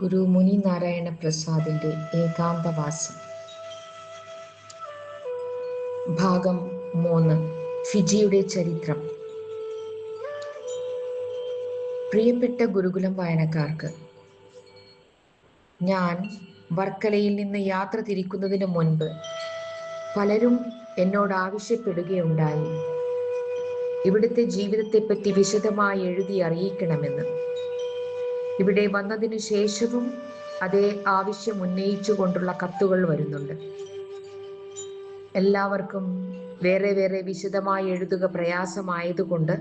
ഗുരു മുനി നാരായണ പ്രസാദിന്റെ ഏകാന്തവാസം. ഭാഗം മൂന്ന്. ഫിജിയുടെ ചരിത്രം. പ്രിയപ്പെട്ട ഗുരുകുലം വായനക്കാർക്ക് ഞാൻ വർക്കലയിൽ നിന്ന് യാത്ര തിരിക്കുന്നതിന് മുൻപ് പലരും എന്നോട് ആവശ്യപ്പെടുകയുണ്ടായി. ഇവിടുത്തെ ജീവിതത്തെപ്പറ്റി വിശദമായി എഴുതി അറിയിക്കണമെന്ന്. ഇവിടെ വന്നതിന് ശേഷവും അതേ ആവശ്യം ഉന്നയിച്ചുകൊണ്ടുള്ള കത്തുകൾ വരുന്നുണ്ട്. എല്ലാവർക്കും വേറെ വേറെ വിശദമായി എഴുതുക പ്രയാസമായതുകൊണ്ട്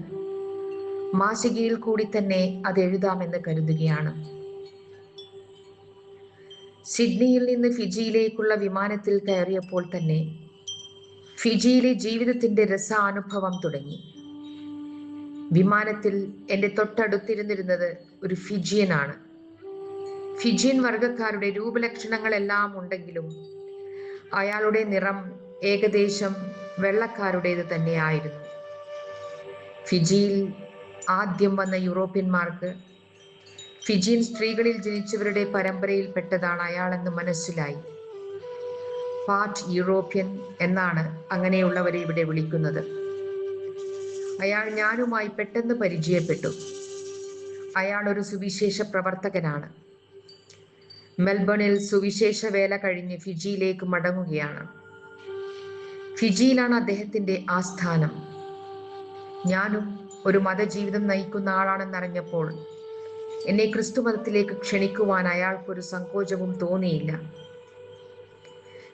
മാസികയിൽ കൂടി തന്നെ അത് എഴുതാമെന്ന് കരുതുകയാണ്. സിഡ്നിയിൽ നിന്ന് ഫിജിയിലേക്കുള്ള വിമാനത്തിൽ കയറിയപ്പോൾ തന്നെ ഫിജിയിലെ ജീവിതത്തിന്റെ രസാനുഭവം തുടങ്ങി. വിമാനത്തിൽ എന്റെ തൊട്ടടുത്തിരുന്നിരുന്നത് ഒരു ഫിജിയനാണ്. ഫിജിയൻ വർഗക്കാരുടെ രൂപലക്ഷണങ്ങളെല്ലാം ഉണ്ടെങ്കിലും അയാളുടെ നിറം ഏകദേശം വെള്ളക്കാരുടേത് തന്നെയായിരുന്നു. ഫിജിയിൽ ആദ്യം വന്ന യൂറോപ്യന്മാർക്ക് ഫിജിയൻ സ്ത്രീകളിൽ ജനിച്ചവരുടെ പരമ്പരയിൽപ്പെട്ടതാണ് അയാളെന്ന് മനസ്സിലായി. പാർട്ട് യൂറോപ്യൻ എന്നാണ് അങ്ങനെയുള്ളവരെ ഇവിടെ വിളിക്കുന്നത്. അയാൾ ഞാനുമായി പെട്ടെന്ന് പരിചയപ്പെട്ടു. അയാൾ ഒരു സുവിശേഷ പ്രവർത്തകനാണ്. മെൽബണിൽ സുവിശേഷ വേല കഴിഞ്ഞ് ഫിജിയിലേക്ക് മടങ്ങുകയാണ്. ഫിജിയിലാണ് അദ്ദേഹത്തിന്റെ ആസ്ഥാനം. ഞാനും ഒരു മതജീവിതം നയിക്കുന്ന ആളാണെന്നറിഞ്ഞപ്പോൾ എന്നെ ക്രിസ്തു മതത്തിലേക്ക് ക്ഷണിക്കുവാൻ അയാൾക്കൊരു സങ്കോചവും തോന്നിയില്ല.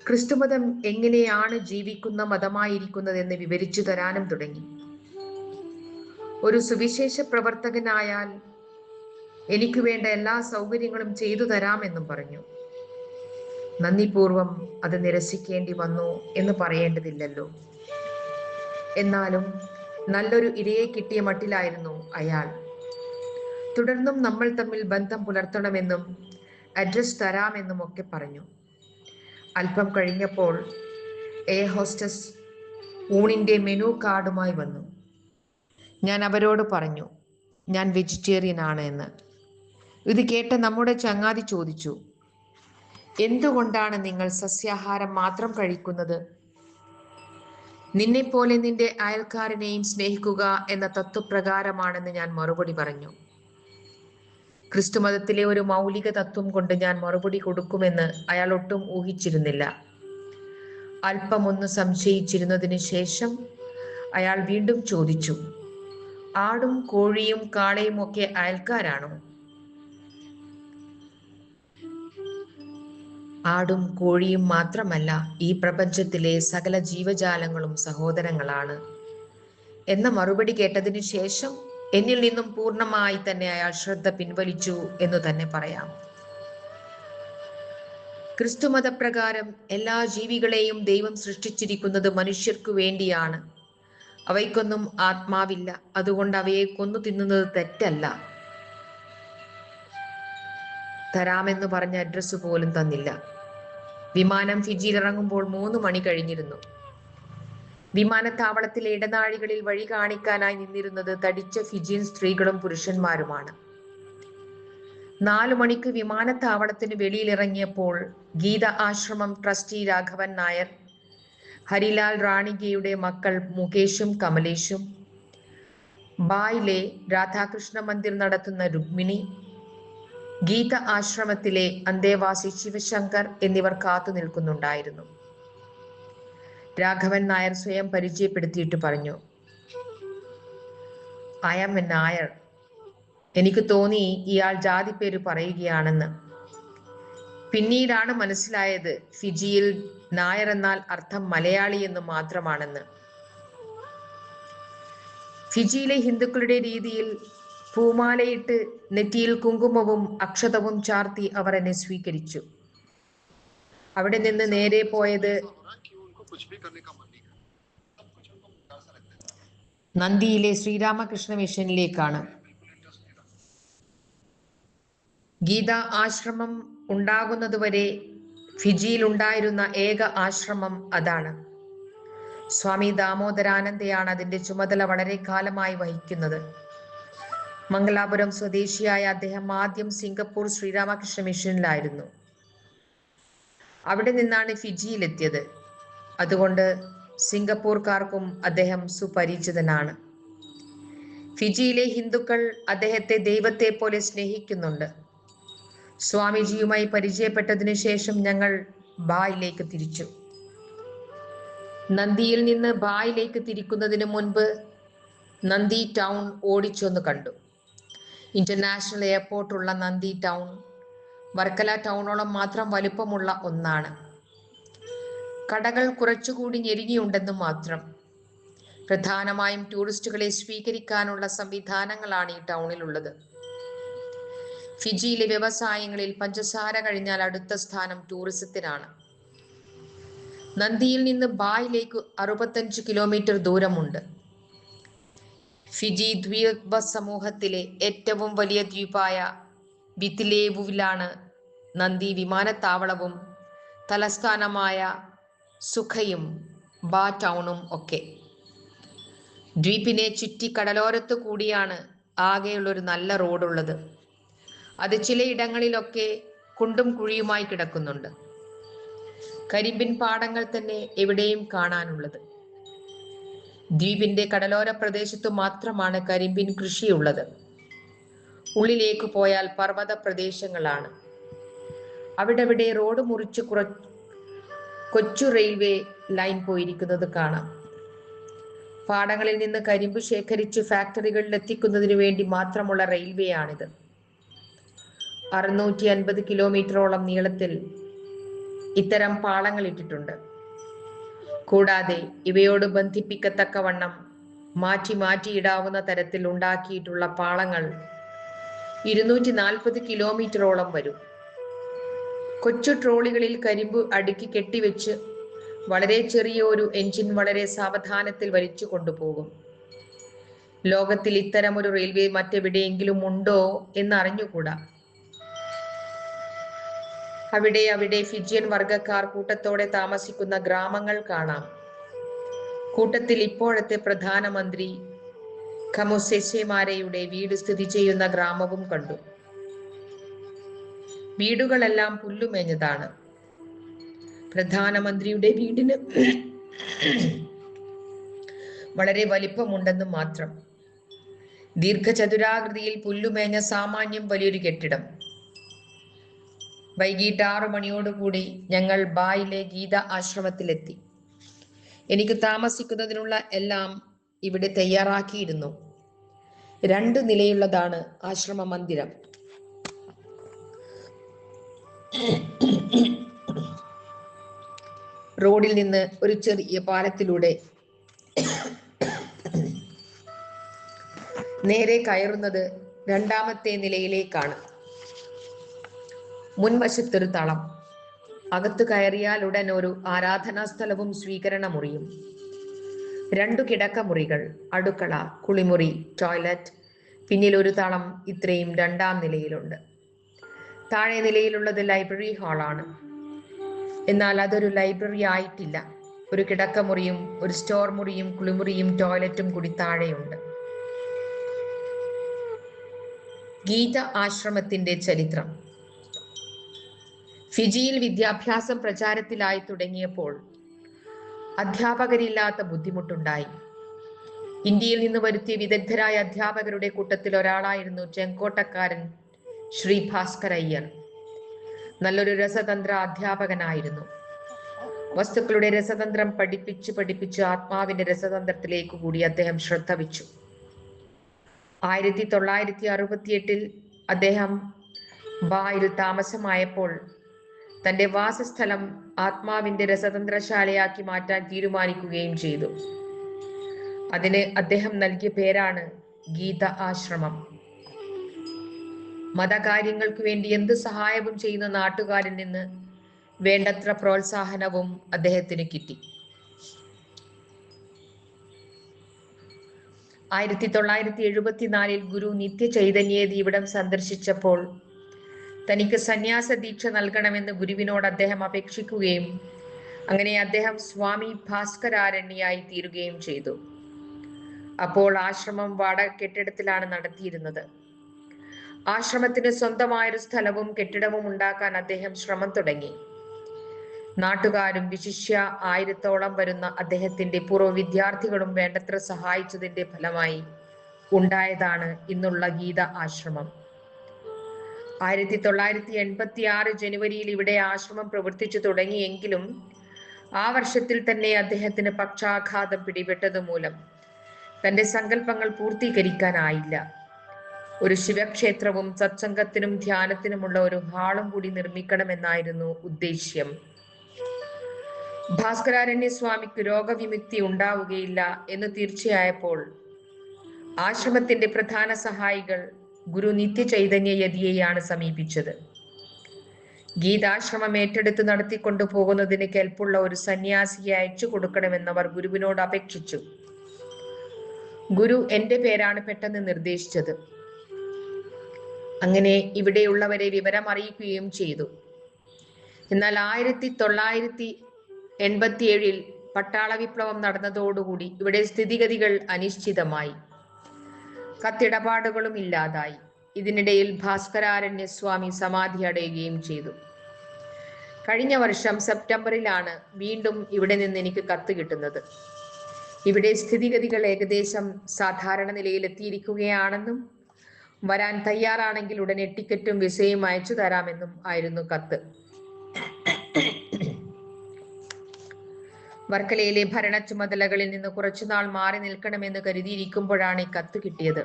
ക്രിസ്തുമതം എങ്ങനെയാണ് ജീവിക്കുന്ന മതമായിരിക്കുന്നതെന്ന് വിവരിച്ചു തരാനും തുടങ്ങി. ഒരു സുവിശേഷ പ്രവർത്തകനായാൽ എനിക്ക് വേണ്ട എല്ലാ സൗകര്യങ്ങളും ചെയ്തു തരാമെന്നും പറഞ്ഞു. നന്ദിപൂർവം അത് നിരസിക്കേണ്ടി വന്നു എന്ന് പറയേണ്ടതില്ലല്ലോ. എന്നാലും നല്ലൊരു ഇരയെ കിട്ടിയ മട്ടിലായിരുന്നു അയാൾ. തുടർന്നും നമ്മൾ തമ്മിൽ ബന്ധം പുലർത്തണമെന്നും അഡ്രസ് തരാമെന്നും ഒക്കെ പറഞ്ഞു. അല്പം കഴിഞ്ഞപ്പോൾ എയർ ഹോസ്റ്റസ് ഊണിന്റെ മെനു കാർഡുമായി വന്നു. ഞാൻ അവരോട് പറഞ്ഞു ഞാൻ വെജിറ്റേറിയൻ ആണ് എന്ന്. ഇത് കേട്ട നമ്മുടെ ചങ്ങാതി ചോദിച്ചു എന്തുകൊണ്ടാണ് നിങ്ങൾ സസ്യാഹാരം മാത്രം കഴിക്കുന്നത്? നിന്നെപ്പോലെ നിന്റെ അയൽക്കാരനെയും സ്നേഹിക്കുക എന്ന തത്വപ്രകാരമാണെന്ന് ഞാൻ മറുപടി പറഞ്ഞു. ക്രിസ്തുമതത്തിലെ ഒരു മൗലിക തത്വം കൊണ്ട് ഞാൻ മറുപടി കൊടുക്കുമെന്ന് അയാൾ ഒട്ടും ഊഹിച്ചിരുന്നില്ല. അല്പമൊന്ന് സംശയിച്ചിരുന്നതിന് ശേഷം അയാൾ വീണ്ടും ചോദിച്ചു ആടും കോഴിയും കാളയും ഒക്കെ അയൽക്കാരാണോ? ആടും കോഴിയും മാത്രമല്ല ഈ പ്രപഞ്ചത്തിലെ സകല ജീവജാലങ്ങളും സഹോദരങ്ങളാണ്. എന്ന മറുപടി കേട്ടതിനു ശേഷം എന്നിൽ നിന്നും പൂർണമായി തന്നെ അയാൾ ശ്രദ്ധ പിൻവലിച്ചു എന്ന് തന്നെ പറയാം. ക്രിസ്തുമതപ്രകാരം എല്ലാ ജീവികളെയും ദൈവം സൃഷ്ടിച്ചിരിക്കുന്നത് മനുഷ്യർക്കു വേണ്ടിയാണ്. അവയ്ക്കൊന്നും ആത്മാവില്ല. അതുകൊണ്ട് അവയെ കൊന്നു തിന്നുന്നത് തെറ്റല്ല. തരാമെന്ന് പറഞ്ഞ അഡ്രസ്സ് പോലും തന്നില്ല. വിമാനം ഫിജിയിൽ ഇറങ്ങുമ്പോൾ മൂന്ന് മണി കഴിഞ്ഞിരുന്നു. വിമാനത്താവളത്തിലെ ഇടനാഴികളിൽ വഴി കാണിക്കാനായി നിന്നിരുന്നത് തടിച്ച ഫിജിയൻ സ്ത്രീകളും പുരുഷന്മാരുമാണ്. നാലു മണിക്ക് വിമാനത്താവളത്തിന് വെളിയിലിറങ്ങിയപ്പോൾ ഗീത ആശ്രമം ട്രസ്റ്റി രാഘവൻ നായർ ഹരിലാൽ റാണികയുടെ മക്കൾ മുകേഷും കമലേഷും. ബായിലെ രാധാകൃഷ്ണ മന്ദിർ നടത്തുന്ന രുക്മിണി ഗീത ആശ്രമത്തിലെ അന്തേവാസി ശിവശങ്കർ എന്നിവർ കാത്തു നിൽക്കുന്നുണ്ടായിരുന്നു. രാഘവൻ നായർ സ്വയം പരിചയപ്പെടുത്തിയിട്ട് പറഞ്ഞു ഐ ആം എ നായർ. എനിക്ക് തോന്നി ഇയാൾ ജാതി പേര് പറയുകയാണെന്ന്. പിന്നീടാണ് മനസ്സിലായത് ഫിജിയിൽ നായർ എന്നാൽ അർത്ഥം മലയാളി എന്ന് മാത്രമാണെന്ന്. ഫിജിയിലെ ഹിന്ദുക്കളുടെ രീതിയിൽ പൂമാലയിട്ട് നെറ്റിയിൽ കുങ്കുമവും അക്ഷതവും ചാർത്തി അവർ എന്നെ സ്വീകരിച്ചു. അവിടെ നിന്ന് നേരെ പോയത് നന്ദിയിലെ ശ്രീരാമകൃഷ്ണ മിഷനിലേക്കാണ്. ഗീത ആശ്രമം ഉണ്ടാകുന്നതുവരെ ഫിജിയിൽ ഉണ്ടായിരുന്ന ഏക ആശ്രമം അതാണ്. സ്വാമി ദാമോദരാനന്ദയാണ് അതിന്റെ ചുമതല വളരെ കാലമായി വഹിക്കുന്നത്. മംഗലാപുരം സ്വദേശിയായ അദ്ദേഹം ആദ്യം സിംഗപ്പൂർ ശ്രീരാമകൃഷ്ണ മിഷനിലായിരുന്നു. അവിടെ നിന്നാണ് ഫിജിയിലെത്തിയത്. അതുകൊണ്ട് സിംഗപ്പൂർക്കാർക്കും അദ്ദേഹം സുപരിചിതനാണ്. ഫിജിയിലെ ഹിന്ദുക്കൾ അദ്ദേഹത്തെ ദൈവത്തെ പോലെ സ്നേഹിക്കുന്നുണ്ട്. സ്വാമിജിയുമായി പരിചയപ്പെട്ടതിനു ശേഷം ഞങ്ങൾ ബായിലേക്ക് തിരിച്ചു. നന്ദിയിൽ നിന്ന് ബായിലേക്ക് തിരിക്കുന്നതിന് മുൻപ് നന്ദി ടൗൺ ഓടിച്ചൊന്ന് കണ്ടു. ഇന്റർനാഷണൽ എയർപോർട്ടുള്ള നന്ദി ടൗൺ വർക്കല ടൗണോളം മാത്രം വലുപ്പമുള്ള ഒന്നാണ്. കടകൾ കുറച്ചുകൂടി ഞെരുങ്ങിയുണ്ടെന്ന് മാത്രം. പ്രധാനമായും ടൂറിസ്റ്റുകളെ സ്വീകരിക്കാനുള്ള സംവിധാനങ്ങളാണ് ഈ ടൗണിലുള്ളത്. ഫിജിയിലെ വ്യവസായങ്ങളിൽ പഞ്ചസാര കഴിഞ്ഞാൽ അടുത്ത സ്ഥാനം ടൂറിസത്തിനാണ്. നന്ദിയിൽ നിന്ന് ബായിലേക്ക് അറുപത്തഞ്ച് കിലോമീറ്റർ ദൂരമുണ്ട്. ഫിജി ദ്വീപ സമൂഹത്തിലെ ഏറ്റവും വലിയ ദ്വീപായ ബിത്തിലേവുവിലാണ് നന്ദി വിമാനത്താവളവും തലസ്ഥാനമായ സുഖയും ബാ ടൗണും ഒക്കെ. ദ്വീപിനെ ചുറ്റി കടലോരത്തു കൂടിയാണ് ആകെയുള്ളൊരു നല്ല റോഡുള്ളത്. അത് ചിലയിടങ്ങളിലൊക്കെ കുണ്ടും കുഴിയുമായി കിടക്കുന്നുണ്ട്. കരിമ്പിൻ പാടങ്ങൾ തന്നെ എവിടെയും കാണാനുള്ളത്. ദ്വീപിന്റെ കടലോര പ്രദേശത്തു മാത്രമാണ് കരിമ്പിൻ കൃഷിയുള്ളത്. ഉള്ളിലേക്ക് പോയാൽ പർവത പ്രദേശങ്ങളാണ് അവിടെവിടെ റോഡ് മുറിച്ച് കുറ കൊച്ചു റെയിൽവേ ലൈൻ പോയിരിക്കുന്നത് കാണാം. പാടങ്ങളിൽ നിന്ന് കരിമ്പ് ശേഖരിച്ച് ഫാക്ടറികളിൽ എത്തിക്കുന്നതിന് വേണ്ടി മാത്രമുള്ള റെയിൽവേ ആണിത് അറുന്നൂറ്റി അൻപത് കിലോമീറ്ററോളം നീളത്തിൽ ഇത്തരം പാളങ്ങൾ ഇട്ടിട്ടുണ്ട്. കൂടാതെ ഇവയോട് ബന്ധിപ്പിക്കത്തക്കവണ്ണം മാറ്റി മാറ്റിയിടാവുന്ന തരത്തിൽ ഉണ്ടാക്കിയിട്ടുള്ള പാളങ്ങൾ ഇരുന്നൂറ്റി നാൽപ്പത് കിലോമീറ്ററോളം വരും. കൊച്ചു ട്രോളികളിൽ കരിമ്പ് അടുക്കി കെട്ടിവെച്ച് വളരെ ചെറിയ ഒരു എഞ്ചിൻ വളരെ സാവധാനത്തിൽ വലിച്ചു കൊണ്ടുപോകും. ലോകത്തിൽ ഇത്തരം ഒരു റെയിൽവേ മറ്റെവിടെയെങ്കിലും ഉണ്ടോ എന്ന് അറിഞ്ഞുകൂടാ അവിടെ അവിടെ ഫിജിയൻ വർഗക്കാർ കൂട്ടത്തോടെ താമസിക്കുന്ന ഗ്രാമങ്ങൾ കാണാം. കൂട്ടത്തിൽ ഇപ്പോഴത്തെ പ്രധാനമന്ത്രി ഖമുസെസെമാരയുടെ വീട് സ്ഥിതി ചെയ്യുന്ന ഗ്രാമവും കണ്ടു. വീടുകളെല്ലാം പുല്ലുമേഞ്ഞതാണ്. പ്രധാനമന്ത്രിയുടെ വീടിന് വളരെ വലിപ്പമുണ്ടെന്നും മാത്രം. ദീർഘചതുരാകൃതിയിൽ പുല്ലുമേഞ്ഞ സാമാന്യം വലിയൊരു കെട്ടിടം. വൈകിട്ട് ആറു മണിയോടുകൂടി ഞങ്ങൾ ബായിലെ ഗീത ആശ്രമത്തിലെത്തി. എനിക്ക് താമസിക്കുന്നതിനുള്ള എല്ലാം ഇവിടെ തയ്യാറാക്കിയിരുന്നു. രണ്ട് നിലയുള്ളതാണ് ആശ്രമ മന്ദിരം. റോഡിൽ നിന്ന് ഒരു ചെറിയ പാലത്തിലൂടെ നേരെ കയറുന്നത് രണ്ടാമത്തെ നിലയിലേക്കാണ്. മുൻവശത്തൊരു തളം. അകത്തു കയറിയാൽ ഉടൻ ഒരു ആരാധനാ സ്ഥലവും സ്വീകരണ മുറിയും രണ്ടു കിടക്കമുറികൾ അടുക്കള കുളിമുറി ടോയ്ലറ്റ് പിന്നിൽ ഒരു തളം ഇത്രയും രണ്ടാം നിലയിലുണ്ട്. താഴെ നിലയിലുള്ളത് ലൈബ്രറി ഹാളാണ്. എന്നാൽ അതൊരു ലൈബ്രറി ആയിട്ടില്ല. ഒരു കിടക്കമുറിയും ഒരു സ്റ്റോർ മുറിയും കുളിമുറിയും ടോയ്ലറ്റും കൂടി താഴെയുണ്ട്. ഗീത ആശ്രമത്തിന്റെ ചരിത്രം. ഫിജിയിൽ വിദ്യാഭ്യാസം പ്രചാരത്തിലായി തുടങ്ങിയപ്പോൾ അധ്യാപകരില്ലാത്ത ബുദ്ധിമുട്ടുണ്ടായി. ഇന്ത്യയിൽ നിന്ന് വരുത്തിയ വിദഗ്ധരായ അധ്യാപകരുടെ കൂട്ടത്തിൽ ഒരാളായിരുന്നു ചെങ്കോട്ടക്കാരൻ ശ്രീ ഭാസ്കർ അയ്യർ. നല്ലൊരു രസതന്ത്ര അധ്യാപകനായിരുന്നു. വസ്തുക്കളുടെ രസതന്ത്രം പഠിപ്പിച്ച് പഠിപ്പിച്ച് ആത്മാവിന്റെ രസതന്ത്രത്തിലേക്ക് കൂടി അദ്ദേഹം ശ്രദ്ധ വെച്ചു. ആയിരത്തി തൊള്ളായിരത്തി അറുപത്തിയെട്ടിൽ അദ്ദേഹം ബായിൽ താമസമായപ്പോൾ തന്റെ വാസസ്ഥലം ആത്മാവിന്റെ രസതന്ത്രശാലയാക്കി മാറ്റാൻ തീരുമാനിക്കുകയും ചെയ്തു. അതിന് അദ്ദേഹം നൽകിയ പേരാണ് ഗീത ആശ്രമം. മതകാര്യങ്ങൾക്ക് വേണ്ടി എന്ത് സഹായവും ചെയ്യുന്ന നാട്ടുകാരിൽ നിന്ന് വേണ്ടത്ര പ്രോത്സാഹനവും അദ്ദേഹത്തിന് കിട്ടി. ആയിരത്തി തൊള്ളായിരത്തി എഴുപത്തിനാലിൽ ഗുരു നിത്യ ചൈതന്യേതി ഇവിടം സന്ദർശിച്ചപ്പോൾ തനിക്ക് സന്യാസ ദീക്ഷ നൽകണമെന്ന് ഗുരുവിനോട് അദ്ദേഹം അപേക്ഷിക്കുകയും അങ്ങനെ അദ്ദേഹം സ്വാമി ഭാസ്കരാരണ്യായി തീരുകയും ചെയ്തു. അപ്പോൾ ആശ്രമം വാടക കെട്ടിടത്തിലാണ് നടത്തിയിരുന്നത്. ആശ്രമത്തിന് സ്വന്തമായൊരു സ്ഥലവും കെട്ടിടവും ഉണ്ടാക്കാൻ അദ്ദേഹം ശ്രമം തുടങ്ങി. നാട്ടുകാരും വിശിഷ്യ ആയിരത്തോളം വരുന്ന അദ്ദേഹത്തിന്റെ പൂർവ വിദ്യാർത്ഥികളും വേണ്ടത്ര സഹായിച്ചതിന്റെ ഫലമായി ഉണ്ടായതാണ് ഇന്നുള്ള ഗീത ആശ്രമം. ആയിരത്തി തൊള്ളായിരത്തി എൺപത്തി ആറ് ജനുവരിയിൽ ഇവിടെ ആശ്രമം പ്രവർത്തിച്ചു തുടങ്ങിയെങ്കിലും ആ വർഷത്തിൽ തന്നെ അദ്ദേഹത്തിന് പക്ഷാഘാതം പിടിപെട്ടത് മൂലം തന്റെ സങ്കല്പങ്ങൾ പൂർത്തീകരിക്കാനായില്ല. ഒരു ശിവക്ഷേത്രവും സത്സംഗത്തിനും ധ്യാനത്തിനുമുള്ള ഒരു ഹാളും കൂടി നിർമ്മിക്കണമെന്നായിരുന്നു ഉദ്ദേശ്യം. ഭാസ്കരാരണ്യ സ്വാമിക്ക് രോഗവിമുക്തി ഉണ്ടാവുകയില്ല എന്ന് തീർച്ചയായപ്പോൾ ആശ്രമത്തിന്റെ പ്രധാന സഹായികൾ ഗുരു നിത്യ ചൈതന്യ യതിയെയാണ് സമീപിച്ചത്. ഗീതാശ്രമം ഏറ്റെടുത്ത് നടത്തിക്കൊണ്ടു പോകുന്നതിന് കെൽപ്പുള്ള ഒരു സന്യാസിയെ അയച്ചു കൊടുക്കണമെന്നവർ ഗുരുവിനോട് അപേക്ഷിച്ചു. ഗുരു എന്റെ പേരാണ് പെട്ടെന്ന് നിർദ്ദേശിച്ചത്. അങ്ങനെ ഇവിടെയുള്ളവരെ വിവരം അറിയിക്കുകയും ചെയ്തു. എന്നാൽ ആയിരത്തി തൊള്ളായിരത്തി എൺപത്തിയേഴിൽ പട്ടാള വിപ്ലവം നടന്നതോടുകൂടി ഇവിടെ സ്ഥിതിഗതികൾ അനിശ്ചിതമായി. കത്തിടപാടുകളും ഇല്ലാതായി. ഇതിനിടയിൽ ഭാസ്കരാരണ്യസ്വാമി സമാധി അടയുകയും ചെയ്തു. കഴിഞ്ഞ വർഷം സെപ്റ്റംബറിലാണ് വീണ്ടും ഇവിടെ നിന്ന് എനിക്ക് കത്ത് കിട്ടുന്നത്. ഇവിടെ സ്ഥിതിഗതികൾ ഏകദേശം സാധാരണ നിലയിലെത്തിയിരിക്കുകയാണെന്നും വരാൻ തയ്യാറാണെങ്കിൽ ഉടനെ ടിക്കറ്റും വിസയും അയച്ചു തരാമെന്നും ആയിരുന്നു കത്ത്. വർക്കലയിലെ ഭരണ ചുമതലകളിൽ നിന്ന് കുറച്ചുനാൾ മാറി നിൽക്കണമെന്ന് കരുതിയിരിക്കുമ്പോഴാണ് ഈ കത്ത് കിട്ടിയത്.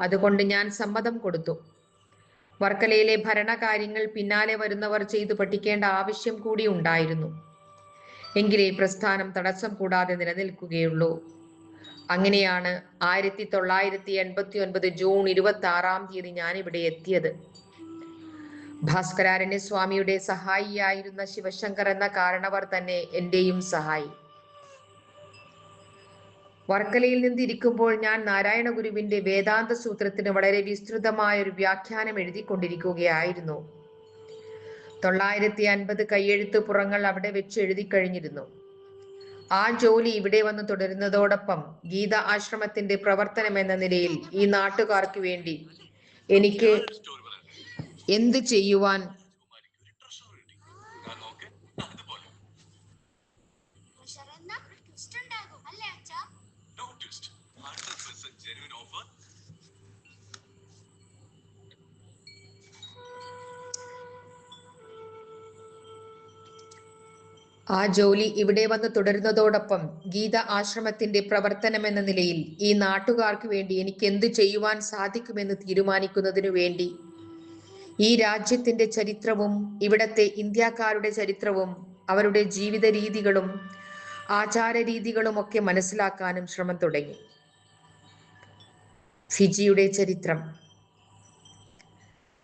അതുകൊണ്ട് ഞാൻ സമ്മതം കൊടുത്തു. വർക്കലയിലെ ഭരണകാര്യങ്ങൾ പിന്നാലെ വരുന്നവർ ചെയ്തു പഠിക്കേണ്ട ആവശ്യം കൂടി ഉണ്ടായിരുന്നു. എങ്കിലേ പ്രസ്ഥാനം തടസ്സം കൂടാതെ നിലനിൽക്കുകയുള്ളൂ. അങ്ങനെയാണ് ആയിരത്തി തൊള്ളായിരത്തി എൺപത്തി ഒൻപത് ജൂൺ ഇരുപത്തി ആറാം തീയതി ഞാൻ ഇവിടെ എത്തിയത്. ഭാസ്കരാരണ്യ സ്വാമിയുടെ സഹായിയായിരുന്ന ശിവശങ്കർ എന്ന കാരണവർ തന്നെ എന്റെയും സഹായി. വർക്കലയിൽ നിന്നിരിക്കുമ്പോൾ ഞാൻ നാരായണ ഗുരുവിന്റെ വേദാന്ത സൂത്രത്തിന് വളരെ വിസ്തൃതമായ ഒരു വ്യാഖ്യാനം എഴുതിക്കൊണ്ടിരിക്കുകയായിരുന്നു. തൊള്ളായിരത്തി അൻപത് കയ്യെഴുത്ത് പുറങ്ങൾ അവിടെ വെച്ച് എഴുതി കഴിഞ്ഞിരുന്നു ആ ജോലി ഇവിടെ വന്ന് തുടരുന്നതോടൊപ്പം ഗീത ആശ്രമത്തിന്റെ പ്രവർത്തനം എന്ന നിലയിൽ ഈ നാട്ടുകാർക്ക് വേണ്ടി എനിക്ക് എന്ത് ചെയ്യുവാൻ ശരണ്ണ ട്വിസ്റ്റ് ഉണ്ടാകും അല്ലേ അച്ഛാ No twist. 100% genuine offer. ആ ജോലി ഇവിടെ വന്ന് തുടരുന്നതോടൊപ്പം ഗീത ആശ്രമത്തിന്റെ പ്രവർത്തനം എന്ന നിലയിൽ ഈ നാട്ടുകാർക്ക് വേണ്ടി എനിക്ക് എന്ത് ചെയ്യുവാൻ സാധിക്കുമെന്ന് തീരുമാനിക്കുന്നതിനു വേണ്ടി ഈ രാജ്യത്തിന്റെ ചരിത്രവും ഇവിടത്തെ ഇന്ത്യക്കാരുടെ ചരിത്രവും അവരുടെ ജീവിത രീതികളും ആചാര രീതികളും ഒക്കെ മനസ്സിലാക്കാനും ശ്രമം തുടങ്ങി. ഫിജിയുടെ ചരിത്രം.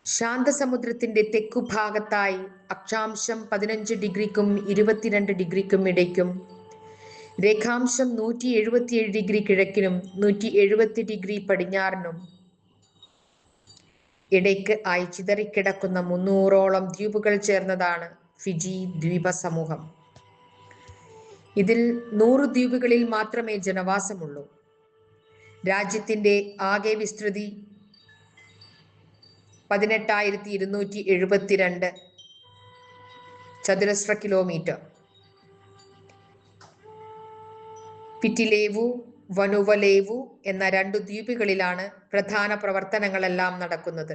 ശാന്തസമുദ്രത്തിന്റെ തെക്കുഭാഗത്തായി അക്ഷാംശം പതിനഞ്ച് ഡിഗ്രിക്കും ഇരുപത്തിരണ്ട് ഡിഗ്രിക്കും ഇടയ്ക്കും രേഖാംശം നൂറ്റി എഴുപത്തിയേഴ് ഡിഗ്രി കിഴക്കിനും നൂറ്റി എഴുപത്തി ഡിഗ്രി പടിഞ്ഞാറിനും ഇടയ്ക്ക് ആയി ചിതറിക്കിടക്കുന്ന മുന്നൂറോളം ദ്വീപുകൾ ചേർന്നതാണ് ഫിജി ദ്വീപ സമൂഹം ഇതിൽ നൂറ് ദ്വീപുകളിൽ മാത്രമേ ജനവാസമുള്ളൂ. രാജ്യത്തിന്റെ ആകെ വിസ്തൃതി പതിനെട്ടായിരത്തി ഇരുന്നൂറ്റി എഴുപത്തിരണ്ട് ചതുരശ്ര കിലോമീറ്റർ. പിറ്റിലേവു വനുവലേവു എന്ന രണ്ടു ദ്വീപുകളിലാണ് പ്രധാന പ്രവർത്തനങ്ങളെല്ലാം നടക്കുന്നത്.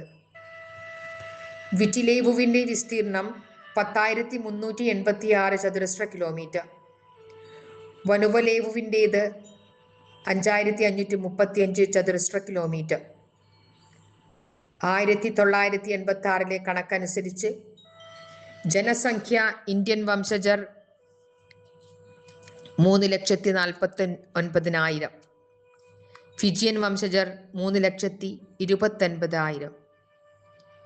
വിറ്റിലേവുവിന്റെ വിസ്തീർണം പത്തായിരത്തി മുന്നൂറ്റി എൺപത്തി ആറ് ചതുരശ്ര കിലോമീറ്റർ. വനുവലേവുവിന്റേത് അഞ്ചായിരത്തി അഞ്ഞൂറ്റി മുപ്പത്തി അഞ്ച് ചതുരശ്ര കിലോമീറ്റർ. ആയിരത്തി തൊള്ളായിരത്തി എൺപത്തി ആറിലെ കണക്കനുസരിച്ച് ജനസംഖ്യ ഇന്ത്യൻ വംശജർ മൂന്ന് ലക്ഷത്തി നാൽപ്പത്തി ഒൻപതിനായിരം. ഫിജിയൻ വംശജർ മൂന്ന് ലക്ഷത്തി ഇരുപത്തൊൻപതായിരം.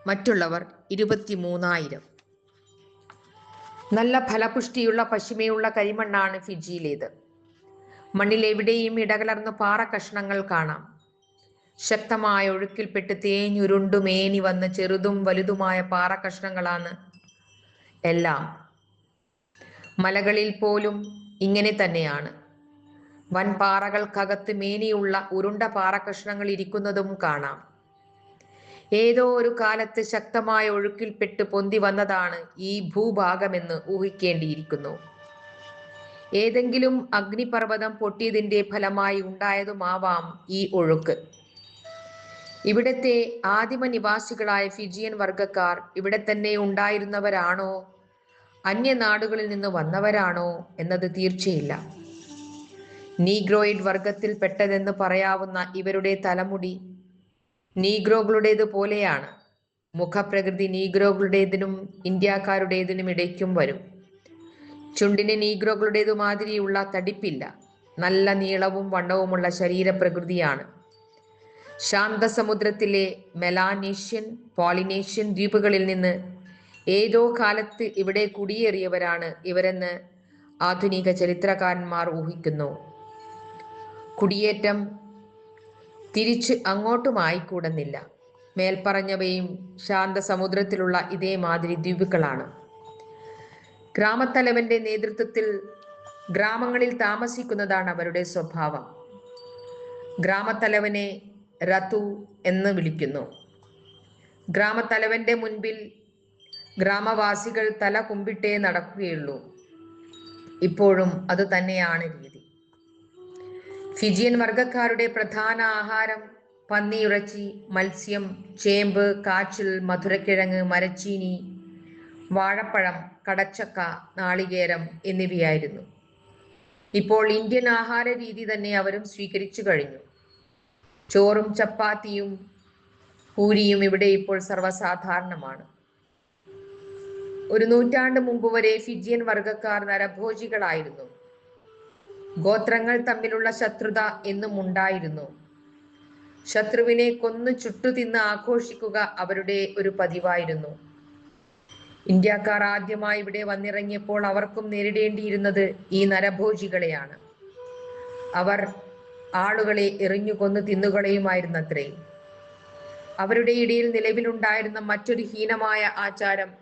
മറ്റുള്ളവർ ഇരുപത്തി മൂന്നായിരം നല്ല ഫലപുഷ്ടിയുള്ള പശിമയുള്ള കരിമണ്ണാണ് ഫിജിയിലേത്. മണ്ണിൽ എവിടെയും ഇടകലർന്ന പാറ കഷ്ണങ്ങൾ കാണാം. ശക്തമായ ഒഴുക്കിൽപ്പെട്ട് തേഞ്ഞുരുണ്ടു മേനി വന്ന ചെറുതും വലുതുമായ പാറ കഷ്ണങ്ങളാണ് എല്ലാം. മലകളിൽ പോലും ഇങ്ങനെ തന്നെയാണ്. വൻപാറകൾക്കകത്ത് മേനിയുള്ള ഉരുണ്ട പാറകഷ്ണങ്ങൾ ഇരിക്കുന്നതും കാണാം. ഏതോ ഒരു കാലത്ത് ശക്തമായ ഒഴുക്കിൽപ്പെട്ട് പൊന്തി വന്നതാണ് ഈ ഭൂഭാഗമെന്ന് ഊഹിക്കേണ്ടിയിരിക്കുന്നു. ഏതെങ്കിലും അഗ്നിപർവതം പൊട്ടിയതിന്റെ ഫലമായി ഉണ്ടായതുമാവാം ഈ ഒഴുക്ക്. ഇവിടത്തെ ആദിമ നിവാസികളായ ഫിജിയൻ വർഗക്കാർ ഇവിടെ തന്നെ ഉണ്ടായിരുന്നവരാണോ? അന്യനാടുകളിൽ നിന്ന് വന്നവരാണോ എന്നത് തീർച്ചയില്ല. നീഗ്രോയിഡ് വർഗത്തിൽ പെട്ടതെന്ന് പറയാവുന്ന ഇവരുടെ തലമുടി നീഗ്രോകളുടേത് പോലെയാണ്. മുഖപ്രകൃതി നീഗ്രോകളുടേതിനും ഇന്ത്യക്കാരുടേതിനും ഇടയ്ക്കും വരും. ചുണ്ടിന് നീഗ്രോകളുടേതു മാതിരിയുള്ള തടിപ്പില്ല. നല്ല നീളവും വണ്ണവുമുള്ള ശരീരപ്രകൃതിയാണ്. ശാന്തസമുദ്രത്തിലെ മെലാനേഷ്യൻ പോളിനേഷ്യൻ ദ്വീപുകളിൽ നിന്ന് ഏതോ കാലത്ത് ഇവിടെ കുടിയേറിയവരാണ് ഇവരെന്ന് ആധുനിക ചരിത്രകാരന്മാർ ഊഹിക്കുന്നു. കുടിയേറ്റം തിരിച്ച് അങ്ങോട്ടുമായിക്കൂടുന്നില്ല. മേൽപ്പറഞ്ഞവയും ശാന്തസമുദ്രത്തിലുള്ള ഇതേ മാതിരി ദ്വീപുകളാണ്. ഗ്രാമത്തലവന്റെ നേതൃത്വത്തിൽ ഗ്രാമങ്ങളിൽ താമസിക്കുന്നതാണ് അവരുടെ സ്വഭാവം. ഗ്രാമത്തലവനെ റതു എന്ന് വിളിക്കുന്നു. ഗ്രാമത്തലവന്റെ മുൻപിൽ ഗ്രാമവാസികൾ തല കുമ്പിട്ടേ നടക്കുകയുള്ളൂ. ഇപ്പോഴും അത് തന്നെയാണ് രീതി. ഫിജിയൻ വർഗക്കാരുടെ പ്രധാന ആഹാരം പന്നിയുറച്ചി മത്സ്യം ചേമ്പ് കാച്ചിൽ മധുരക്കിഴങ്ങ് മരച്ചീനി വാഴപ്പഴം കടച്ചക്ക നാളികേരം എന്നിവയായിരുന്നു. ഇപ്പോൾ ഇന്ത്യൻ ആഹാര രീതി തന്നെ അവരും സ്വീകരിച്ചു കഴിഞ്ഞു. ചോറും ചപ്പാത്തിയും പൂരിയും ഇവിടെ ഇപ്പോൾ സർവസാധാരണമാണ്. ഒരു നൂറ്റാണ്ട് മുമ്പ് വരെ ഫിജിയൻ വർഗക്കാർ നരഭോജികളായിരുന്നു. ഗോത്രങ്ങൾ തമ്മിലുള്ള ശത്രുത എന്നും ഉണ്ടായിരുന്നു. ശത്രുവിനെ കൊന്നു ചുട്ടു തിന്ന് ആഘോഷിക്കുക അവരുടെ ഒരു പതിവായിരുന്നു. ഇന്ത്യക്കാർ ആദ്യമായി ഇവിടെ വന്നിറങ്ങിയപ്പോൾ അവർക്കും നേരിടേണ്ടിയിരുന്നത് ഈ നരഭോജികളെയാണ്. അവർ ആളുകളെ എറിഞ്ഞു കൊന്നു തിന്നുകളയുമായിരുന്നത്രേ. അവരുടെ ഇടയിൽ നിലവിലുണ്ടായിരുന്ന മറ്റൊരു ഹീനമായ ആചാരം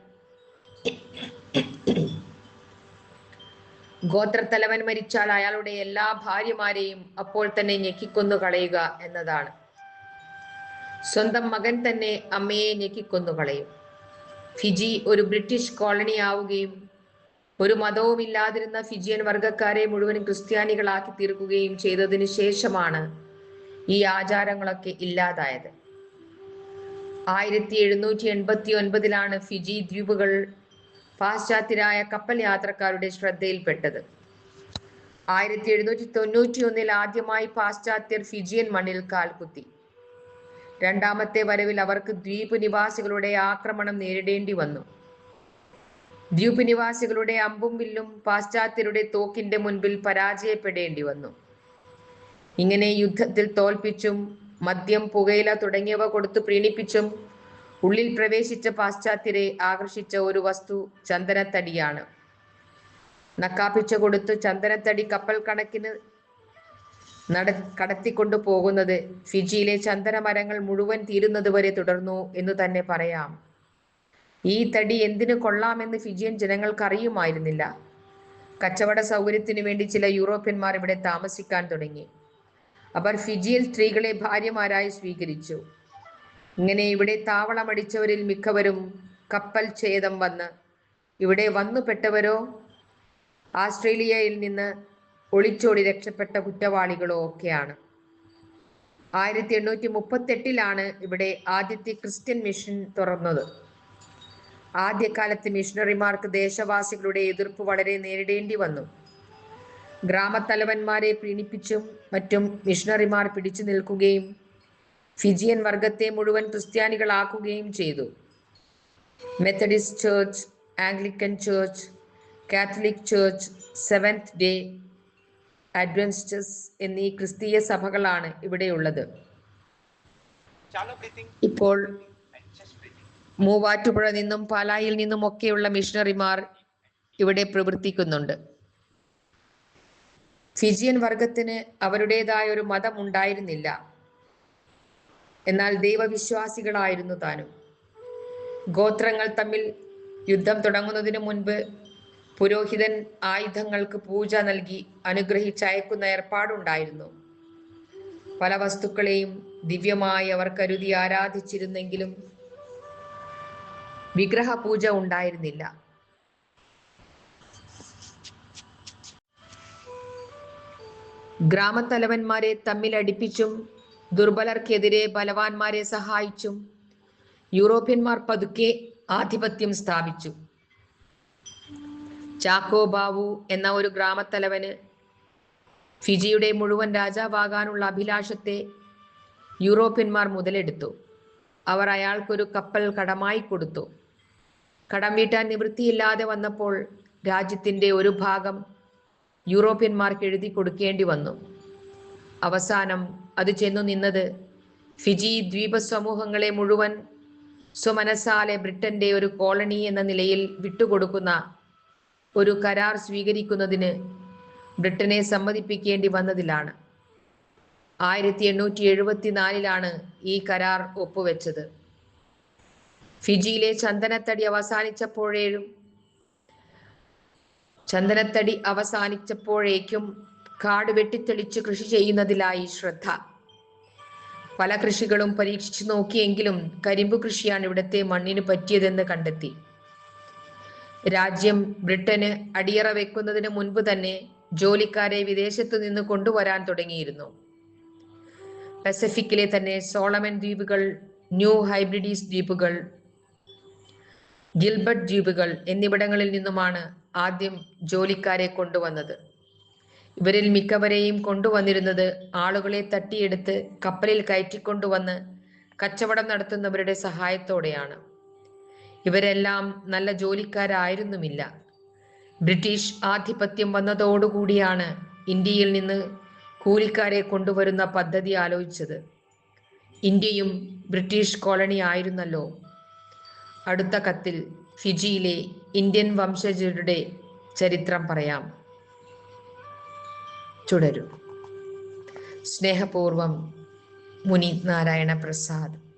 ഗോത്രത്തലവൻ മരിച്ചാൽ അയാളുടെ എല്ലാ ഭാര്യമാരെയും അപ്പോൾ തന്നെ ഞെക്കിക്കൊന്നു കളയുക എന്നതാണ്. സ്വന്തം മകൻ തന്നെ അമ്മയെ ഞെക്കിക്കൊന്നു കളയും. ഫിജി ഒരു ബ്രിട്ടീഷ് കോളനി ആവുകയും ഒരു മതവും ഇല്ലാതിരുന്ന ഫിജിയൻ വർഗക്കാരെ മുഴുവൻ ക്രിസ്ത്യാനികളാക്കി തീർക്കുകയും ചെയ്തതിനു ശേഷമാണ് ഈ ആചാരങ്ങളൊക്കെ ഇല്ലാതായത്. ആയിരത്തി എഴുന്നൂറ്റി എൺപത്തി ഒൻപതിലാണ് ഫിജി ദ്വീപുകൾ പാശ്ചാത്യരായ കപ്പൽ യാത്രക്കാരുടെ ശ്രദ്ധയിൽപ്പെട്ടത്. ആയിരത്തി എഴുന്നൂറ്റി തൊണ്ണൂറ്റി ഒന്നിൽ ആദ്യമായി പാശ്ചാത്യർ ഫിജിയൻ മണ്ണിൽ കാൽകുത്തി രണ്ടാമത്തെ വരവിൽ അവർക്ക് ദ്വീപ് നിവാസികളുടെ ആക്രമണം നേരിടേണ്ടി വന്നു. ദ്വീപ് നിവാസികളുടെ അമ്പും വില്ലും പാശ്ചാത്യരുടെ തോക്കിന്റെ മുൻപിൽ പരാജയപ്പെടേണ്ടി വന്നു. ഇങ്ങനെ യുദ്ധത്തിൽ തോൽപ്പിച്ചും മദ്യം പുകയില തുടങ്ങിയവ കൊടുത്തു പ്രീണിപ്പിച്ചും ഉള്ളിൽ പ്രവേശിച്ച പാശ്ചാത്യരെ ആകർഷിച്ച ഒരു വസ്തു ചന്ദനത്തടിയാണ്. നക്കാപ്പിച്ച കൊടുത്ത് ചന്ദനത്തടി കപ്പൽ കണക്കിന് നട കടത്തിക്കൊണ്ടു പോകുന്നത് ഫിജിയിലെ ചന്ദന മരങ്ങൾ മുഴുവൻ തീരുന്നത് വരെ തുടർന്നു എന്ന് തന്നെ പറയാം. ഈ തടി എന്തിനു കൊള്ളാമെന്ന് ഫിജിയൻ ജനങ്ങൾക്ക് അറിയുമായിരുന്നില്ല കച്ചവട സൗകര്യത്തിനു വേണ്ടി ചില യൂറോപ്യന്മാർ ഇവിടെ താമസിക്കാൻ തുടങ്ങി. അവർ ഫിജിയൻ സ്ത്രീകളെ ഭാര്യമാരായി സ്വീകരിച്ചു. ഇങ്ങനെ ഇവിടെ താവളമടിച്ചവരിൽ മിക്കവരും കപ്പൽ ഛേദം വന്ന്. ഇവിടെ വന്നുപെട്ടവരോ ആസ്ട്രേലിയയിൽ നിന്ന് ഒളിച്ചോടി രക്ഷപ്പെട്ട കുറ്റവാളികളോ ഒക്കെയാണ്. ആയിരത്തി എണ്ണൂറ്റി മുപ്പത്തെട്ടിലാണ് ഇവിടെ ആദ്യത്തെ ക്രിസ്ത്യൻ മിഷൻ തുറന്നത്. ആദ്യകാലത്ത് മിഷണറിമാർക്ക് ദേശവാസികളുടെ എതിർപ്പ് വളരെ നേരിടേണ്ടി വന്നു. ഗ്രാമത്തലവന്മാരെ പ്രീണിപ്പിച്ചും മറ്റും മിഷണറിമാർ പിടിച്ചു നിൽക്കുകയും ഫിജിയൻ വർഗത്തെ മുഴുവൻ ക്രിസ്ത്യാനികളാക്കുകയും ചെയ്തു. Methodist Church Anglican Church Catholic Church Seventh Day Adventists എന്നീ ക്രിസ്തീയ സഭകളാണ് ഇവിടെയുള്ളത്. ഇപ്പോൾ മൂവാറ്റുപുഴ നിന്നും പാലായിൽ നിന്നും ഒക്കെയുള്ള മിഷണറിമാർ ഇവിടെ പ്രവർത്തിക്കുന്നുണ്ട്. ഫിജിയൻ വർഗത്തിന് അവരുടേതായ ഒരു മതം ഉണ്ടായിരുന്നില്ല. എന്നാൽ ദൈവവിശ്വാസികളായിരുന്നു താനും. ഗോത്രങ്ങൾ തമ്മിൽ യുദ്ധം തുടങ്ങുന്നതിന് മുൻപ് പുരോഹിതൻ ആയുധങ്ങൾക്ക് പൂജ നൽകി അനുഗ്രഹിച്ചയക്കുന്ന ഏർപ്പാടുണ്ടായിരുന്നു. പല വസ്തുക്കളെയും ദിവ്യമായി അവർ കരുതി ആരാധിച്ചിരുന്നെങ്കിലും വിഗ്രഹ പൂജ ഉണ്ടായിരുന്നില്ല. ഗ്രാമത്തലവന്മാരെ തമ്മിൽ അടുപ്പിച്ചും ദുർബലർക്കെതിരെ ബലവാന്മാരെ സഹായിച്ചും യൂറോപ്യന്മാർ പതുക്കെ ആധിപത്യം സ്ഥാപിച്ചു. ചാക്കോ ബാവു എന്ന ഒരു ഗ്രാമത്തലവന് ഫിജിയുടെ മുഴുവൻ രാജാവാകാനുള്ള അഭിലാഷത്തെ യൂറോപ്യന്മാർ മുതലെടുത്തു. അവർ അയാൾക്കൊരു കപ്പൽ കടമായി കൊടുത്തു. കടം വീട്ടാൻ നിവൃത്തിയില്ലാതെ വന്നപ്പോൾ രാജ്യത്തിന്റെ ഒരു ഭാഗം യൂറോപ്യന്മാർക്ക് എഴുതി കൊടുക്കേണ്ടി വന്നു. അവസാനം അത് ചെന്നു നിന്നത്. ഫിജി ദ്വീപ സമൂഹങ്ങളെ മുഴുവൻ സ്വമനസാലെ ബ്രിട്ടന്റെ ഒരു കോളനി എന്ന നിലയിൽ വിട്ടുകൊടുക്കുന്ന ഒരു കരാർ സ്വീകരിക്കുന്നതിന് ബ്രിട്ടനെ സമ്മതിപ്പിക്കേണ്ടി വന്നതിലാണ്. ആയിരത്തി എണ്ണൂറ്റി എഴുപത്തിനാലിലാണ് ഈ കരാർ ഒപ്പുവെച്ചത്. ഫിജിയിലെ ചന്ദനത്തടി അവസാനിച്ചപ്പോഴേഴും ചന്ദനത്തടി അവസാനിച്ചപ്പോഴേക്കും കാട് വെട്ടിത്തെളിച്ച് കൃഷി ചെയ്യുന്നതിലായി ശ്രദ്ധ. പല കൃഷികളും പരീക്ഷിച്ചു നോക്കിയെങ്കിലും കരിമ്പു കൃഷിയാണ് ഇവിടുത്തെ മണ്ണിന് പറ്റിയതെന്ന് കണ്ടെത്തി. രാജ്യം ബ്രിട്ടന് അടിയറ വെക്കുന്നതിന് മുൻപ് തന്നെ ജോലിക്കാരെ വിദേശത്തു നിന്ന് കൊണ്ടുവരാൻ തുടങ്ങിയിരുന്നു. പസഫിക്കിലെ തന്നെ സോളമൻ ദ്വീപുകൾ ന്യൂ ഹൈബ്രിഡീസ് ദ്വീപുകൾ ഗിൽബർട്ട് ദ്വീപുകൾ എന്നിവിടങ്ങളിൽ നിന്നുമാണ് ആദ്യം ജോലിക്കാരെ കൊണ്ടുവന്നത്. ഇവരിൽ മിക്കവരെയും കൊണ്ടുവന്നിരുന്നത് ആളുകളെ തട്ടിയെടുത്ത് കപ്പലിൽ കയറ്റിക്കൊണ്ടുവന്ന് കച്ചവടം നടത്തുന്നവരുടെ സഹായത്തോടെയാണ്. ഇവരെല്ലാം നല്ല ജോലിക്കാരായിരുന്നുമില്ല. ബ്രിട്ടീഷ് ആധിപത്യം വന്നതോടുകൂടിയാണ് ഇന്ത്യയിൽ നിന്ന് കൂലിക്കാരെ കൊണ്ടുവരുന്ന പദ്ധതി ആലോചിച്ചത്. ഇന്ത്യയും ബ്രിട്ടീഷ് കോളനി ആയിരുന്നല്ലോ. അടുത്ത കത്തിൽ ഫിജിയിലെ ഇന്ത്യൻ വംശജരുടെ ചരിത്രം പറയാം. തുടരും. സ്നേഹപൂർവം മുനി നാരായണ പ്രസാദ്.